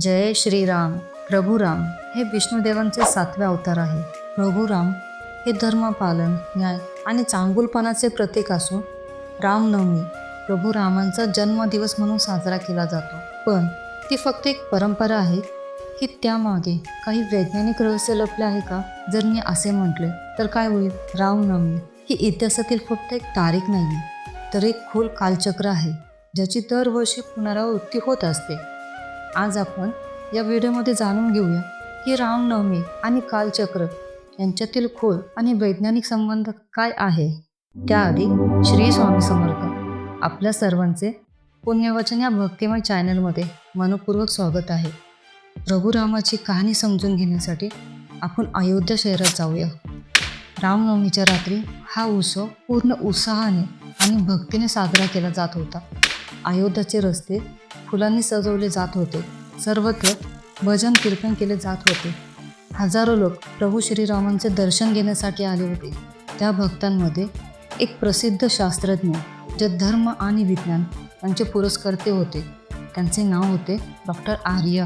जय श्रीराम प्रभू राम हे विष्णुदेवांचे सातवे अवतार आहे. प्रभू राम हे धर्मपालन न्याय आणि चांगुलपणाचे प्रतीक असून रामनवमी प्रभू रामांचा जन्मदिवस म्हणून साजरा केला जातो. पण ती फक्त एक परंपरा आहे. की त्यामागे काही वैज्ञानिक रहस्य लपले आहे का? जर मी असे म्हटले तर काय होईल? रामनवमी ही इतिहासातील फक्त एक तारीख नाही तर एक खोल कालचक्र आहे ज्याची दरवर्षी पुनरावृत्ती होत असते. आज आपण या व्हिडिओमध्ये जाणून घेऊया की रामनवमी आणि कालचक्र यांच्यातील खोल आणि वैज्ञानिक संबंध काय आहे? त्याआधी श्री स्वामी समर्थ आपल्या सर्वांचे पुण्यवचन या भक्तिमय चॅनलमध्ये मनपूर्वक स्वागत आहे. प्रभू रामाची कहाणी समजून घेण्यासाठी आपण अयोध्या शहरात जाऊया. रामनवमीच्या रात्री हा उत्सव पूर्ण उत्साहाने आणि भक्तीने साजरा केला जात होता. अयोध्याचे रस्ते फुलांनी सजवले जात होते. सर्वत्र भजन कीर्तन केले जात होते. हजारो लोक प्रभू श्रीरामांचे दर्शन घेण्यासाठी आले होते. त्या भक्तांमध्ये एक प्रसिद्ध शास्त्रज्ञ जे धर्म आणि विज्ञान यांचे पुरस्कर्ते होते. त्यांचे नाव होते डॉक्टर आर्य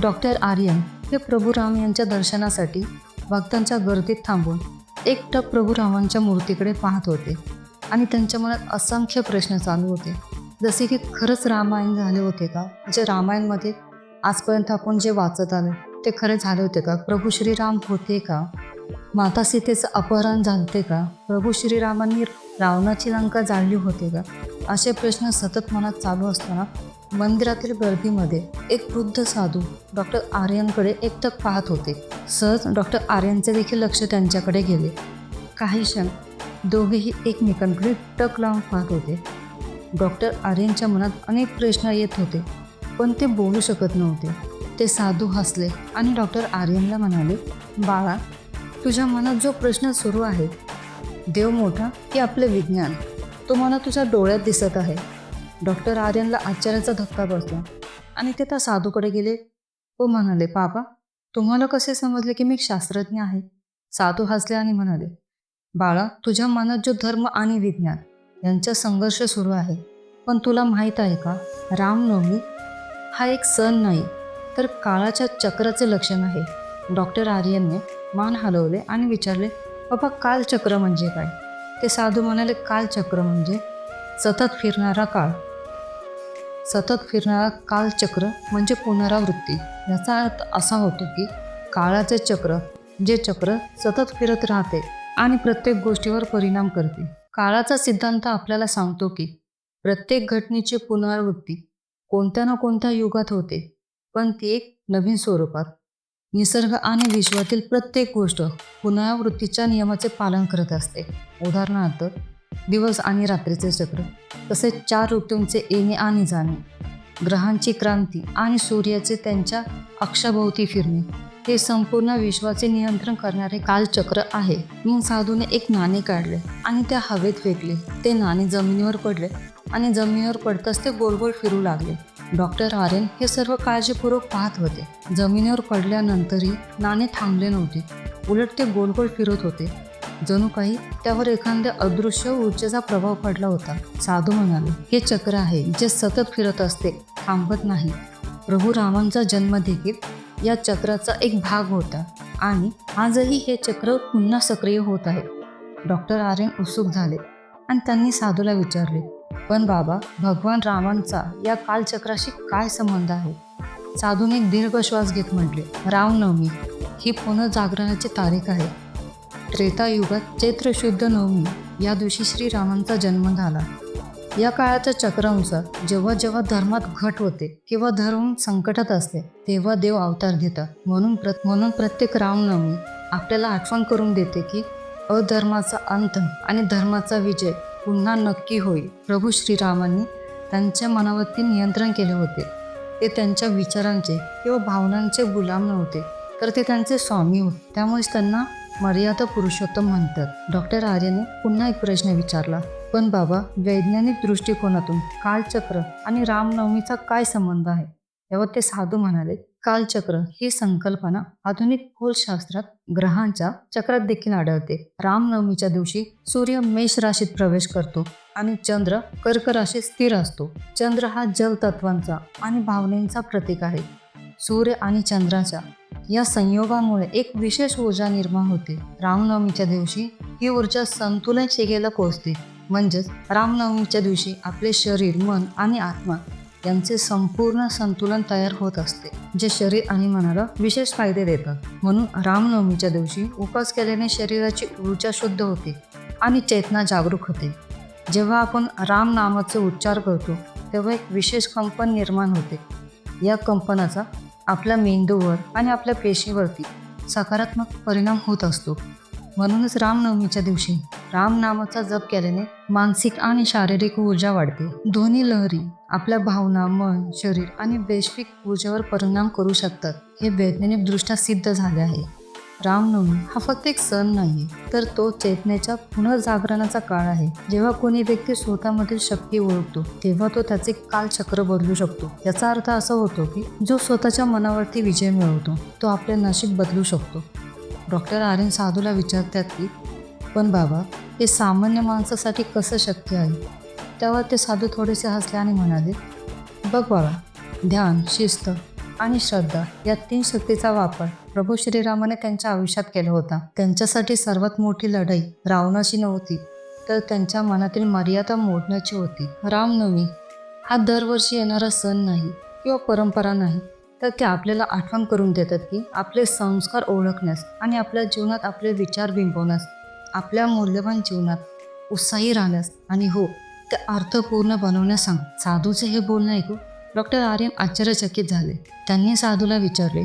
डॉक्टर आर्यन हे प्रभू राम यांच्या दर्शनासाठी भक्तांच्या गर्दीत थांबून एकटक प्रभू रामांच्या मूर्तीकडे पाहत होते आणि त्यांच्या मनात असंख्य प्रश्न चालू होते. जसे की खरंच रामायण झाले होते का? जे रामायणमध्ये आजपर्यंत आपण जे वाचत आलो ते खरे झाले होते का? प्रभू श्रीराम होते का? माता सीतेचं अपहरण झालते का? प्रभू श्रीरामांनी रावणाची लंका जाळली होती का? असे प्रश्न सतत मनात चालू असताना मंदिरातील गर्दीमध्ये एक वृद्ध साधू डॉक्टर आर्यनकडे एकटक पाहत होते. सहज डॉक्टर आर्यनचे देखील लक्ष त्यांच्याकडे गेले. काही क्षण दोघेही एकमेकांकडे टक लावून पाहत होते. डॉक्टर आर्यनच्या मनात अनेक प्रश्न येत होते पण ते बोलू शकत नव्हते. ते साधू हसले आणि डॉक्टर आर्यनला म्हणाले बाळा तुझ्या मनात जो प्रश्न सुरू आहे देव मोठा की आपले विज्ञान तो मला तुझ्या डोळ्यात दिसत आहे. डॉक्टर आर्यनला आश्चर्याचा धक्का बसला आणि ते त्या साधूकडे गेले व म्हणाले बाबा तुम्हाला कसे समजले की मी एक शास्त्रज्ञ आहे? साधू हसले आणि म्हणाले बाळा तुझ्या मनात जो धर्म आणि विज्ञान यांचा संघर्ष सुरू आहे पण तुला माहीत आहे का? रामनवमी हा एक सण नाही तर काळाच्या चक्राचे लक्षण आहे. डॉक्टर आर्यनने मान हलवले आणि विचारले बाबा कालचक्र म्हणजे काय? ते साधू म्हणाले कालचक्र म्हणजे सतत फिरणारा काळ. सतत फिरणारा कालचक्र म्हणजे पुनरावृत्ती. याचा अर्थ असा होतो की काळाचे चक्र जे चक्र सतत फिरत राहते आणि प्रत्येक गोष्टीवर परिणाम करते. काळाचा सिद्धांत आपल्याला सांगतो की प्रत्येक घटनेची पुनरावृत्ती कोणत्या ना कोणत्या युगात होते पण ती एक नवीन स्वरूपात निसर्ग आणि विश्वातील प्रत्येक गोष्ट पुनरावृत्तीच्या नियमाचे पालन करत असते. उदाहरणार्थ दिवस आणि रात्रीचे चक्र तसेच चार ऋतूंचे येणे आणि जाणे ग्रहांची क्रांती आणि सूर्याचे त्यांच्या अक्षाभोवती फिरणे हे संपूर्ण विश्वाचे नियंत्रण करणारे कालचक्र आहे. मग साधूने एक नाणे काढले आणि त्या हवेत फेकले. ते नाणे जमिनीवर पडले आणि जमिनीवर पडताच ते गोल गोल फिरू लागले. डॉक्टर आर्यन हे सर्व काळजीपूर्वक पाहत होते. जमिनीवर पडल्यानंतरही नाणे थांबले नव्हते. उलट ते गोल गोल फिरत होते. जणू काही त्यावर एखाद्या अदृश्य ऊर्जेचा प्रभाव पडला होता. साधू म्हणाले हे चक्र आहे जे सतत फिरत असते थांबत नाही. प्रभू रामांचा जन्म देखील या चक्राचा एक भाग होता आणि आजही हे चक्र पुन्हा सक्रिय होत आहे. डॉक्टर आर्यन उत्सुक झाले आणि त्यांनी साधूला विचारले पण बाबा भगवान रामांचा या कालचक्राशी काय संबंध आहे? साधूने एक दीर्घ श्वास घेत म्हटले रामनवमी ही पुनर्जागरणाची तारीख आहे. त्रेता युगात चैत्र शुद्ध नवमी या दिवशी श्रीरामांचा जन्म झाला. या काळाच्या चक्रानुसार जेव्हा जेव्हा धर्मात घट होते किंवा धर्म संकटात असते तेव्हा देव अवतार घेतात. म्हणून प्र म्हणून प्रत्येक रामनवमी आपल्याला आठवण करून देते की अधर्माचा अंत आणि धर्माचा विजय पुन्हा नक्की होईल. प्रभू श्रीरामांनी त्यांच्या मनावरती नियंत्रण केले होते. ते त्यांच्या विचारांचे किंवा भावनांचे गुलाम नव्हते तर ते त्यांचे स्वामी होते. त्यामुळेच त्यांना मर्यादा पुरुषोत्तम म्हणतात. डॉक्टर आर्यने पुन्हा एक प्रश्न विचारला. पण बाबा वैज्ञानिक दृष्टिकोनातून कालचक्र आणि रामनवमीचा काय संबंध आहे? यावर ते साधू म्हणाले कालचक्र ही संकल्पना आधुनिक खगोलशास्त्रात ग्रहांच्या चक्रात देखील आढळते. रामनवमीच्या दिवशी सूर्य मेष राशीत प्रवेश करतो आणि चंद्र कर्क राशीत स्थिर असतो. चंद्र हा जलतत्वांचा आणि भावनेचा प्रतीक आहे. सूर्य आणि चंद्राच्या या संयोगामुळे एक विशेष ऊर्जा निर्माण होते. रामनवमीच्या दिवशी ही ऊर्जा संतुलन शिगेला पोहोचते. म्हणजेच रामनवमीच्या दिवशी आपले शरीर मन आणि आत्मा यांचे संपूर्ण संतुलन तयार होत असते जे शरीर आणि मनाला विशेष फायदे देतात. म्हणून रामनवमीच्या दिवशी उपवास केल्याने शरीराची ऊर्जा शुद्ध होते आणि चेतना जागरूक होते. जेव्हा आपण राम नामाचे उच्चार करतो तेव्हा एक विशेष कंपन निर्माण होते. या कंपनाचा आपल्या मेंदूवर आणि आपल्या पेशीवरती सकारात्मक परिणाम होत असतो. म्हणूनच रामनवमीच्या दिवशी राम नामाचा जप केल्याने मानसिक आणि शारीरिक ऊर्जा वाढते. दोन्ही लहरी आपल्या भावना मन शरीर आणि वैश्विक ऊर्जेवर परिणाम करू शकतात. हे वैज्ञानिकदृष्ट्या सिद्ध झाले आहे. रामनवमी हा फक्त एक सण नाही तर तो चेतनेच्या पुनर्जागरणाचा काळ आहे. जेव्हा कोणी व्यक्ती स्वतःमधील शक्ती ओळखतो तेव्हा तो त्याचे कालचक्र बदलू शकतो. याचा अर्थ असा होतो की जो स्वतःच्या मनावरती विजय मिळवतो तो आपले नशीब बदलू शकतो. डॉक्टर आर्यन साधूला विचारतात की पण बाबा हे सामान्य माणसासाठी कसं शक्य आहे? तेव्हा ते साधू थोडेसे हसले आणि म्हणाले बघ बाबा ध्यान शिस्त आणि श्रद्धा या तीन शक्तीचा वापर प्रभू श्रीरामाने त्यांच्या आयुष्यात केला होता. त्यांच्यासाठी सर्वात मोठी लढाई रावणाची नव्हती तर त्यांच्या मनातील मर्यादा मोडण्याची होती. रामनवमी हा दरवर्षी येणारा सण नाही किंवा परंपरा नाही तर ते आपल्याला आठवण करून देतात की आपले संस्कार ओळखण्यास आणि आपल्या जीवनात आपले विचार बिंबवण्यास आपल्या मूल्यवान जीवनात उत्साही राहण्यास आणि हो ते अर्थपूर्ण बनवण्यास सांग. साधूचे हे बोलणं ऐकू डॉक्टर आर्यम आश्चर्यचकित झाले. त्यांनी साधूला विचारले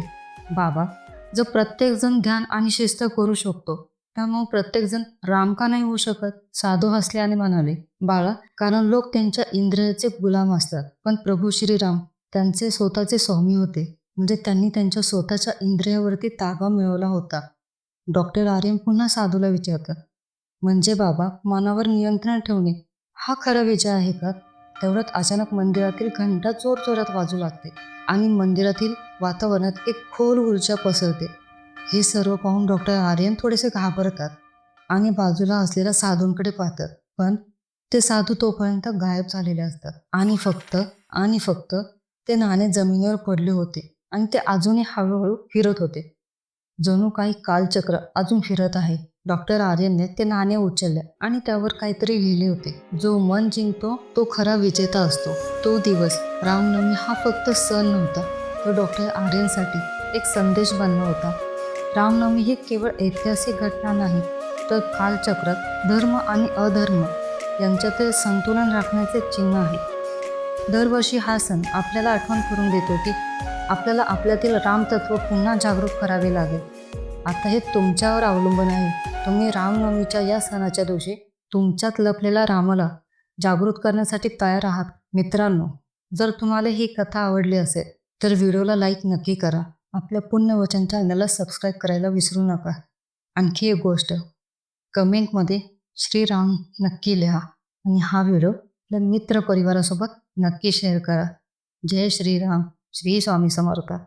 बाबा जो प्रत्येकजण ध्यान आणि शिस्त करू शकतो त्यामुळे प्रत्येकजण राम का नाही होऊ शकत? साधू हसले आणि म्हणाले बाळा कारण लोक त्यांच्या इंद्रियाचे गुलाम असतात. पण प्रभू श्रीराम त्यांचे स्वतःचे स्वामी होते. म्हणजे त्यांनी त्यांच्या स्वतःच्या इंद्रियावरती ताबा मिळवला होता. डॉक्टर आर्यन पुन्हा साधूला विचारतात म्हणजे बाबा मनावर नियंत्रण ठेवणे हा खरा विजय आहे का? तेवढ्यात अचानक मंदिरातील घंटा जोर जोरात वाजू लागते आणि मंदिरातील वातावरणात एक खोल ऊर्जा पसरते. हे सर्व पाहून डॉक्टर आर्यन थोडेसे घाबरतात आणि बाजूला असलेल्या साधूंकडे पाहतात. पण ते साधू तोपर्यंत गायब झालेले असतात आणि फक्त आणि फक्त ते नाणे जमिनीवर पडले होते आणि ते अजूनही हळूहळू फिरत होते. जणू काही कालचक्र अजून फिरत आहे. डॉक्टर आर्यनने ते नाणे उचलले आणि त्यावर काहीतरी लिहिले होते. जो मन जिंकतो तो खरा विजेता असतो. तो दिवस रामनवमी हा फक्त सण नव्हता. तो डॉक्टर आर्यनसाठी एक संदेश बनला होता. रामनवमी ही केवळ ऐतिहासिक घटना नाही तर कालचक्रात धर्म आणि अधर्म यांच्यातील संतुलन राखण्याचे चिन्ह आहे. दरवर्षी हा सण आपल्याला आठवण करून देतो की आपल्याला आपल्यातील रामतत्व पुन्हा जागरूक करावे लागेल. आता हे तुमच्यावर अवलंबून आहे. तुम्ही रामनवमीच्या या सणाच्या दिवशी तुमच्यात लपलेल्या रामाला जागृत करण्यासाठी तयार आहात. मित्रांनो जर तुम्हाला ही कथा आवडली असेल तर व्हिडिओला लाईक नक्की करा. आपल्या पुण्यवचन चॅनलला सबस्क्राईब करायला विसरू नका. आणखी एक गोष्ट कमेंटमध्ये श्रीराम नक्की लिहा. आणि हा व्हिडिओ आपल्या मित्र परिवारासोबत नक्की शेअर करा. जय श्रीराम. श्री स्वामी समर्थ.